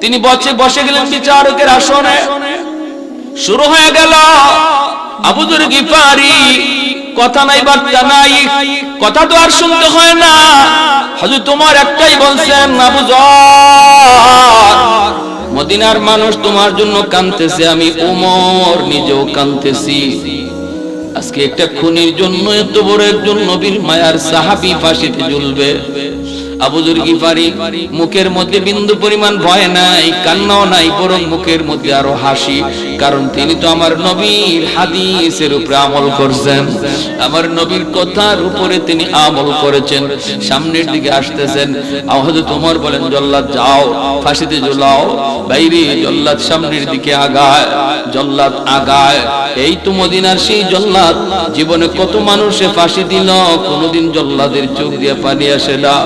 তিনি বসে বসে গেলেন বিচারকের আসনে। শুরু হয়ে গেল আবুদুর গিফারি, কথা নাই, বার্তা নাই, কথা তো আর শুনতে হয় না। হয়তো তোমার একটাই বলছেন, আবু মদিনার মানুষ তোমার জন্য কানতেছে আমি ওমর নিজেও কানতেছি আজকে একটা খুনির জন্য এত বড় একজন নবীর মায়ার সাহাবি ফাঁসিতে ঝুলবে। আবুজুর গিফারি মুখের মধ্যে বিন্দু পরিমাণ ভয় নাই, কান্নাও নাই, বরং মুখের মধ্যে আরও হাসি। কারণ তিনি তো আমার নবীর হাদিসের উপরে আমল করছেন। আমার নবীর কথার উপরে তিনি আমল করেছেন। সামনের দিকে আসতেছেন। আহত তোমার বলেন, জল্লাদ যাও, ফাঁসিতে ঝুলাও, বাইরে জল্লাদ সামনের দিকে আগায়, জল্লাদ আগায়। এই তো মদিনার সেই জল্লাদ, জীবনে কত মানুষে ফাঁসি দিল, কোনোদিন জল্লাদের চোখ দিয়ে পানি আসে না।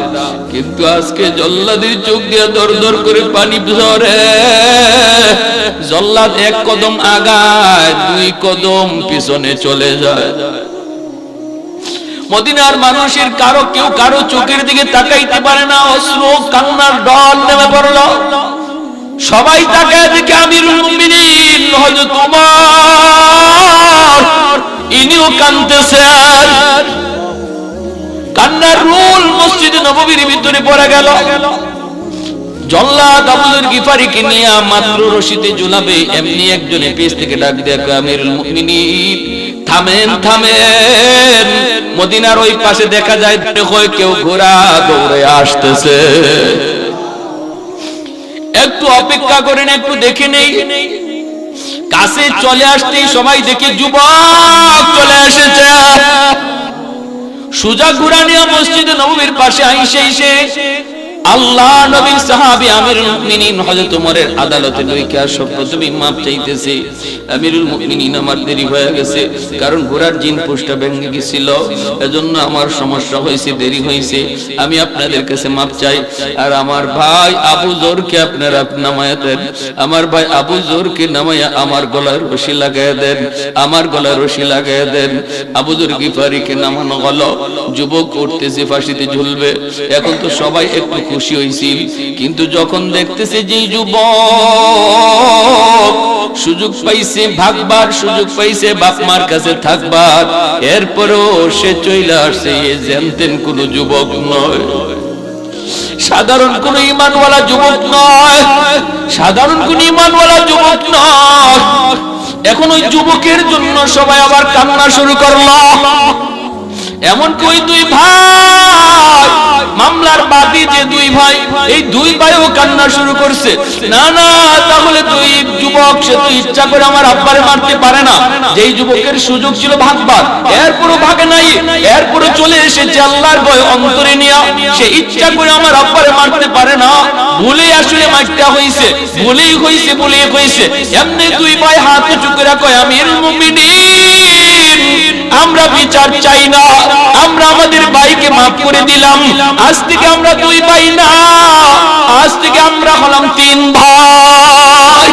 কিন্তু আজকে জল্লাদের চোখ দিয়ে দর দর করে পানি ঝরে। জল্লাদ এক কদম আগায়, দুই কদম পিছনে চলে যায়। মদিনার মানুষের কারও কেউ কারও চোখের দিকে তাকাইতে পারে না, অশ্রু কান্নার ডল নেমে পড়ল। সবাই তাকায় দেখে, আমিরুল মুমিনিন, হযরত তোমার ইনিও কানতেছে আর কান্নার রুল মসজিদে নববীর ভিতরে পড়ে গেল। নিয়ে মদিনার ওই পাশে দেখা যায় কেউ দৌড়ে আসতেছে। একটু অপেক্ষা করেন, একটু দেখে নেই। কাছে চলে আসতেই সবাই দেখে যুবক চলে এসেছে। সুজা গুরানিয়া মসজিদে নবীর পাশে আইসে, এসে আল্লাহ নবীর সাহাবী আমিরুল মুমিনিন হযরত ওমরের আদালতে লইকা সর্বপ্রথমই মাপ চাইতেছে। আমিরুল মুমিনিন, আমার দেরি হয়ে গেছে, কারণ ঘোড়ার জিন পোস্টটা ভেঙে গেছিল, এজন্য আমার সমস্যা হয়েছে, দেরি হয়েছে। আমি আপনাদের কাছে মাপ চাই। আর আমার ভাই আবু জোরকে আপনারা নামায়া দেন। আমার ভাই আবু জোরকে নামায়া আমার গলায় রশি লাগায় দেন। আমার গলায় রশি লাগায় দেন। আবু জোর গিফারিকে নামানো গেল যুবক উঠতেছে, ফাঁসিতে ঝুলবে। এখন তো সবাই একটু খুশি হয়েছিল কিন্তু যখন দেখতেছে যে যুবক সুযোগ পাইছে, ভাগবার সুযোগ পাইছে কাছে থাকবার সে আসছে। যুবক নয়। সাধারণ কোন ইমানওয়ালা যুবক নয়। সাধারণ কোন ইমানওয়ালা যুবক নয়। এখন ওই যুবকের জন্য সবাই আবার কান্না শুরু করল। এমনকি ওই দুই ভাই? মামলার বাদী যে দুই ভাই, এই দুই ভাইও কান্না শুরু করছে। না না, তাহলে তুই যুবক, সে তো ইচ্ছা করে আমার আব্বারে মারতে পারে না। যেই যুবকের সুযোগ ছিল ভাগবার, এরপরও ভাগে নাই, এরপরও চলে এসেছে আল্লাহর ভয় অন্তরে নিয়ে। সে ইচ্ছা করে আমার আব্বারে মারতে পারে না। ভুলেই আসলে মারটা হইছে, ভুলেই হইছে ভুলেই হইছে। এমনি দুই ভাই হাত উঁচু করে কয় আমির মুমিনিন। আমরা বিচার চাই না। আমরা আমাদের ভাইকে মাফ করে দিলাম। আজ থেকে আমরা দুই ভাই না। আজ থেকে আমরা হলাম তিন ভাই।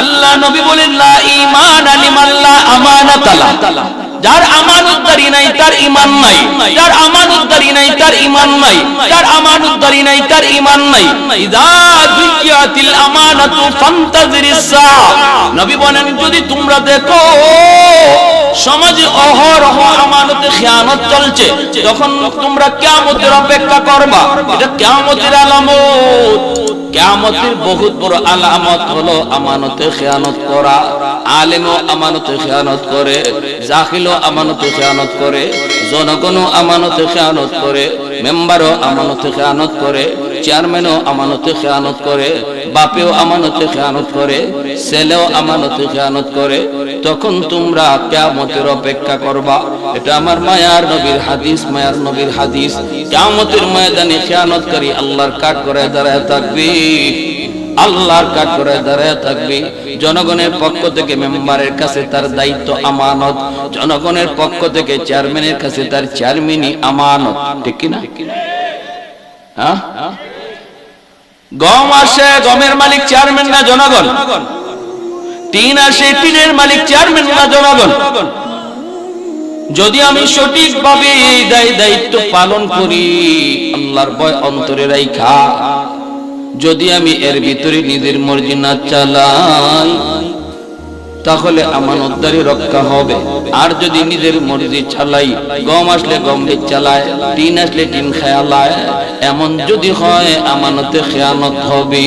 আল্লাহ নবী বলেন, লা ঈমান আলিমাল্লাহ আমানাতালা যার আমানতদারি নাই, তার ঈমান নাই। যার আমানতদারি নাই, তার ঈমান নাই। যার আমানতদারি নাই, তার ঈমান নাই। ইদা দুইয়াতিল আমানাতু ফান্তাজিরিস সা নবী বলেন, যদি তোমরা দেখো সমাজে অহরহ আমানতে খেয়ানত চলছে। যখন তোমরা কিয়ামতের অপেক্ষা করবা, এটা কিয়ামতের আলামত। কিয়ামতের বহুত বড় আলামত হলো আমানতে খেয়ানত করা, আলেমও আমানতে খেয়ানত করে, জাহিলও আমানতে খেয়ানত করে, জনগণও আমানতে খেয়ানত করে, মেম্বারও আমানতে খেয়ানত করে, চেয়ারম্যানও আমানতে খেয়ানত করে বাপেও আমানতে খেয়ানত করে, ছেলেও আমানতে খেয়ানত করে, তখন তোমরা কেয়ামতের অপেক্ষা করবা। এটা আমার মায়ার নবীর হাদিস, মায়ার নবীর হাদিস। কেয়ামতের ময়দানে খেয়ানতকারী আল্লাহর কাঠ করে দাঁড়ায় থাকবি। আল্লাহর কাঠ করে দাঁড়ায় থাকবি। জনগণের পক্ষ থেকে মেম্বারের কাছে তার দায়িত্ব আমানত। জনগণের পক্ষ থেকে চেয়ারম্যানের কাছে তার চেয়ারম্যানই আমানত। ঠিক কিনা? হ্যাঁ? গম আসে, গমের মালিক চেয়ারম্যান না জনগণ? টিন আসে, টিনের মালিক চেয়ারম্যান না জনগণ? যদি আমি সঠিকভাবে এই দায় দায়িত্ব পালন করি, আল্লাহর ভয় অন্তরে রাইখা। যদি আমি এর ভিতরে নিজের মর্জি না চালাই তাহলে আমানতদারি রক্ষা হবে। আর যদি নিজের মর্জি চালাই, গম আসলে গম চালায়, টিন আসলে টিন খেয়ালায় এমন যদি হয় আমানতে খেয়ানত হবে।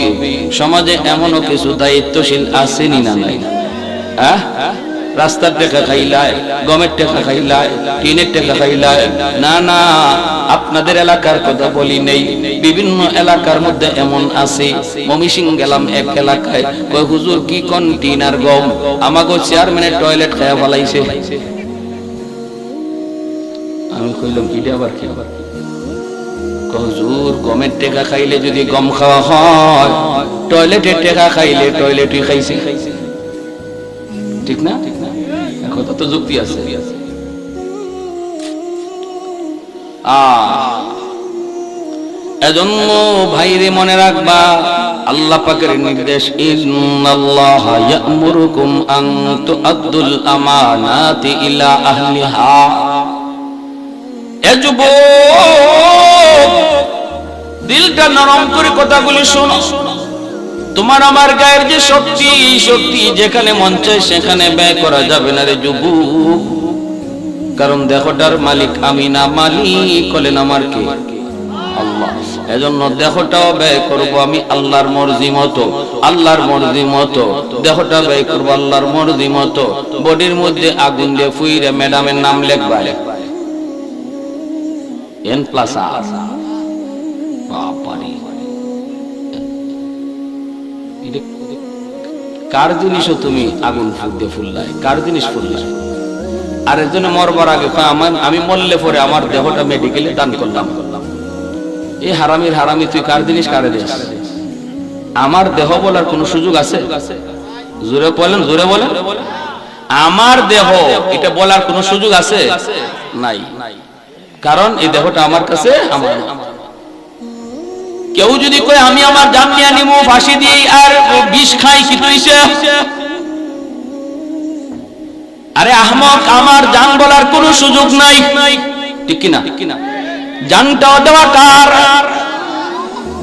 সমাজে এমনও কিছু দায়িত্বশীল আসেনি না নাই। আহ? রাস্তার টেকা খাইলায়, গমের টেকা খাইলায়, টিনের টেকা খাইলায়। না না, আপনাদের এলাকার কথা বলি নেই। বিভিন্ন এলাকার মধ্যে এমন আছে। মমিসিং গেলাম এক এলাকায়। কই হুজুর, কি কোন টিন আর গম? আমাগো চেয়ারম্যানের টয়লেট খায়া ফলাইছে। আমি কইলাম কি আবার কি? আবার হুজুর, গমের টেকা খাইলে যদি গম খাওয়া হয় টয়লেটের টেকা খাইলে টয়লেটই খাইছে। ঠিক না? কথা তো যুক্তি আছে। এজন্য ভাইরে মনে রাখবা, আল্লাহ পাকের নির্দেশ, ইন্নাল্লাহ ইয়ামুরুকুম আন তুআদ্দুল আমানাতি ইলা আহলিহা। দিলটা নরম করে কথাগুলি শোনো। তোমার আমার গায়ের যে শক্তি শক্তি যেখানে মন চায় সেখানে ব্যয় করা যাবে না রে যুবু। কারণ দেহটার মালিক আমি না, মালিক হলেন আমার কে? এজন্য দেহটাও ব্যয় করব আমি আল্লাহর মর্জি মতো, আল্লাহর মর্জি মতো। দেহটা ব্যয় করব আল্লাহর মর্জি মতো। বডির মধ্যে আগুন দিয়ে ফুইরে ম্যাডামের নাম লেখবা। এন প্লাস কার জিনিসও তুমি আগুন দিয়ে ফুললাই কার জিনিস ফুললাই আর একজনে মরবার আগে আমি মরলে পরে আমার দেহটা মেডিকেলে দান করলাম। এই হারামির হারামি, তুই কার জিনিস কারে দিস? আমার দেহ বলার কোনো সুযোগ আছে? জোরে বলেন জোরে বলেন। আমার দেহ, এটা বলার কোনো সুযোগ আছে? নাই। কারণ এই দেহটা আমার কাছে, আমার কেউ যদি কয়, আমি আমার জান নিয়ে নিমু, ফাঁসি দিই আর বিষ খাই, কি তুইছে আরে আহমক, আমার জান বলার কোনো সুযোগ নাই। ঠিক কিনা? জানটাও দেওয়া কার?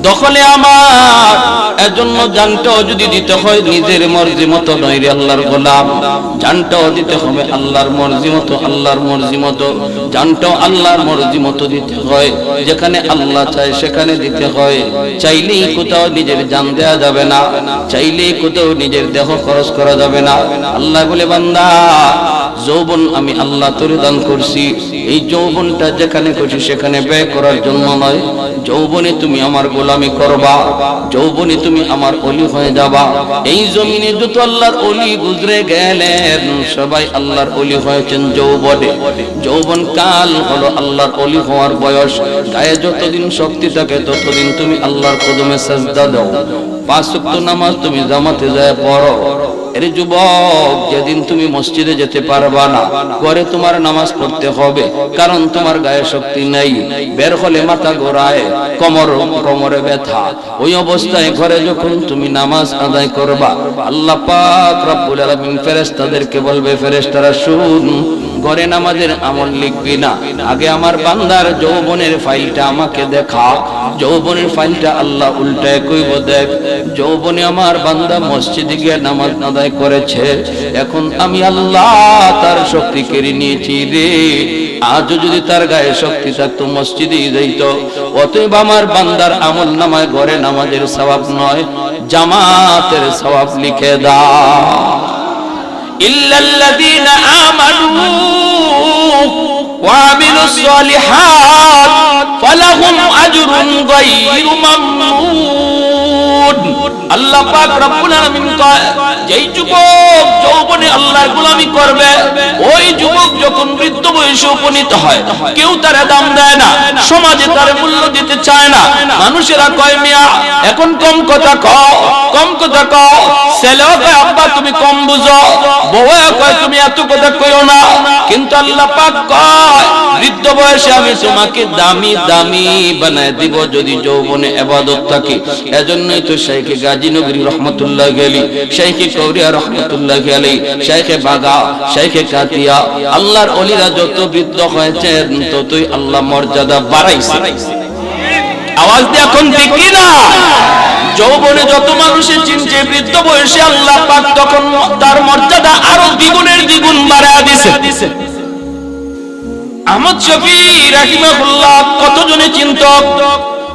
দখলে আমার। এজন্য জানটাও যদি দিতে হয়, নিজের মর্জি মতো নয় রে আল্লাহর গোলাম। জানটাও দিতে হবে আল্লাহর মর্জি মতো, আল্লাহর মর্জি মতো। জানটাও আল্লাহর মর্জি মতো দিতে হয়। যেখানে আল্লাহ চায়, সেখানে দিতে হয়। চাইলেই কোথাও নিজের জান দেয়া যাবে না। চাইলেই কোথাও নিজের দেহ খরচ করা যাবে না। আল্লাহ বলে, বান্দা যৌবন আমি আল্লাহ তোরে দান করছি। এই যৌবনটা যেখানে করছি সেখানে ব্যয় করার জন্য নয়। যৌবনে তুমি আমার গোলামি করবা। যৌবনে তুমি আমার অলি হয়ে যাবা। এই জমিনে যত আল্লাহর অলি গুজরে গেলেন। সবাই আল্লাহর অলি হয়েছেন যৌবনে। যৌবন কাল হলো আল্লাহর অলি হওয়ার বয়স। গায়ে যতদিন শক্তি থাকে ততদিন তুমি আল্লাহর কদমে সাজদা দাও। পাঁচ নামাজ তুমি জামাতে যায় পড়ো। এরে যুবক, যেদিন তুমি মসজিদে যেতে পারবা না, ঘরে তোমার নামাজ পড়তে হবে, কারণ তোমার গায়ে শক্তি নেই। বের হলে মাথা ঘোরায়, কমর, কোমরে ব্যথা। ওই অবস্থায় ঘরে যখন তুমি নামাজ আদায় করবা, আল্লাহ পাক রব্বুল আলামিন ফেরেশতাদেরকে বলবে, ফেরেশতারা, শুন ঘরে নামাজের আমল লিখবি না। আগে আমার বান্দার যৌবনের ফাইলটা আমাকে দেখা। যৌবনের ফাইলটা আল্লাহ উল্টায় কইব, দেখ। যৌবনে আমার বান্দা মসজিদে গিয়ে নামাজ আদায় করেছে। এখন আমি আল্লাহ তার শক্তি কেড়ে নিয়েছি রে। আজও যদি তার গায়ে শক্তি থাকতো মসজিদে যাইত। অতএব আমার বান্দার আমল নামায় ঘরে নামাজের সওয়াব নয়, জামাতের সওয়াব লিখে দাও। إلا الذين آمنوا وعملوا الصالحات فلهم أجر غير ممنون. আল্লাহ পাক রব্বুল আলামিন কয়, যেই যুবক যৌবনে আল্লাহর গোলামি করবে, ওই যুবক যখন বৃদ্ধ বয়সে উপনীত হয়, কেউ তার দাম দেয় না, সমাজে তার মূল্য দিতে চায় না। মানুষেরা কয়, মিয়া, এখন কম কথা কও, কম কথা কও। ছেলেও কয়, আব্বা, তুমি কম বুঝো। বউও কয়, তুমি এত কথা কইও না। কিন্তু আল্লাহ পাক কয়, বৃদ্ধ বয়সে আমি তোমাকে দামি দামি বানায় দিব যদি যৌবনে ইবাদত থাকে। এজন্যই তো শাইখে গাজী নগরী রহমাতুল্লাহ গেলি শাইখে গৌরিয়া রহমতুল্লাহ আলী শেখে বাগা শেখে কাতিয়া, আল্লাহর অলিরা যত বৃদ্ধ হয়েছেন ততই আল্লাহ মর্যাদা বাড়াইছে। আওয়াজ দিয়ে এখন দেখি না। যৌবনে যত মানুষে চিনছে বৃদ্ধ বয়সে আল্লাহ পাক তখন তার মর্যাদা আরও দ্বিগুণের দ্বিগুণ বাড়ায় দিছে। আহমদ শফি রাহিমাহুল্লাহ কতজনে চিন্তক?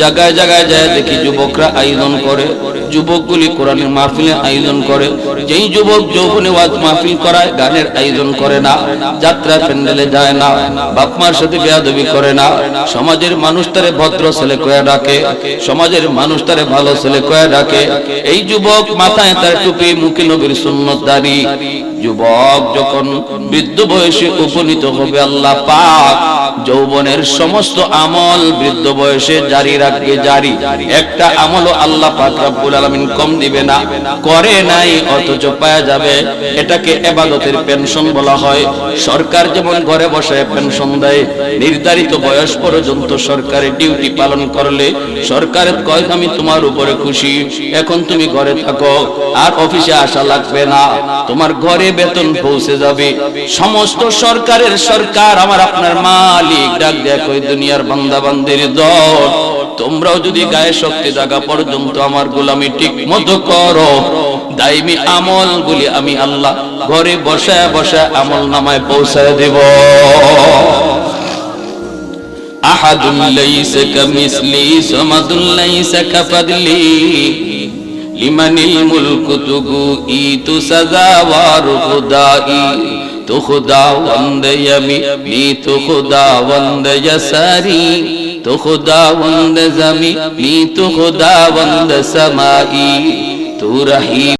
জায়গায় জায়গায় যায়, দেখি যুবকরা আয়োজন করে। যুবকগুলি কোরআনের মাহফিলে আয়োজন করে। যেই যুবক যৌবনে ওয়াজ মাহফিল করায়, গানের আয়োজন করে না যাত্রা প্যান্ডেলে যায় না, বাপ মার সাথে বেয়াদবি করে না। সমাজের মানুষ তারে ভদ্র ছেলে কয়ে ডাকে, সমাজের মানুষ তারে ভালো ছেলে কয়ে ডাকে। এই যুবক মাথায় তার টুপি, মুখে নবীর সুন্নত দাড়ি। যুবক যখন বৃদ্ধ বয়সে উপনীত হবে, আল্লাহ পাক যৌবনের সমস্ত আমল বৃদ্ধ বয়সে জারি রাখবে, জারি। একটা আমলও আল্লাহ পাক রব্বুল আলামিন কম দিবে না, করে নাই, অথচ পাওয়া যাবে। এটাকে এবাদতের পেনশন বলা হয়। সরকার যেমন ঘরে বসে পেনশন দেয়, নির্ধারিত বয়স পর্যন্ত সরকারি ডিউটি পালন করলে সরকারের কয়, আমি তোমার উপরে খুশি, এখন তুমি ঘরে থাকো, আর অফিসে আসা লাগবে না, তোমার ঘরে বেতন পৌঁছে যাবে। সমস্ত সরকারের সরকার আমার আপনার মালিক, ডাক দেয়া কই দুনিয়ার বান্দা বান্দির দল, তোমরাও যদি গায়ে শক্তি জাগা পর্যন্ত আমার গোলামি ঠিক মতো করো দাইমি আমল গুলি আমি আল্লাহ ঘরে বসায় বসায় আমল নামায় পৌঁছায় দেব। আহাদুল লাইসা কামিসলি সামাদুল লাইসা কাফাদলি, লিমানিল মুলকু তুগু ইতু সাজাওয়ার খুদাই تو خدا وند یمی نی تو خدا وند یساری تو خدا وند زمی نی تو خدا وند سمائی تو رحیم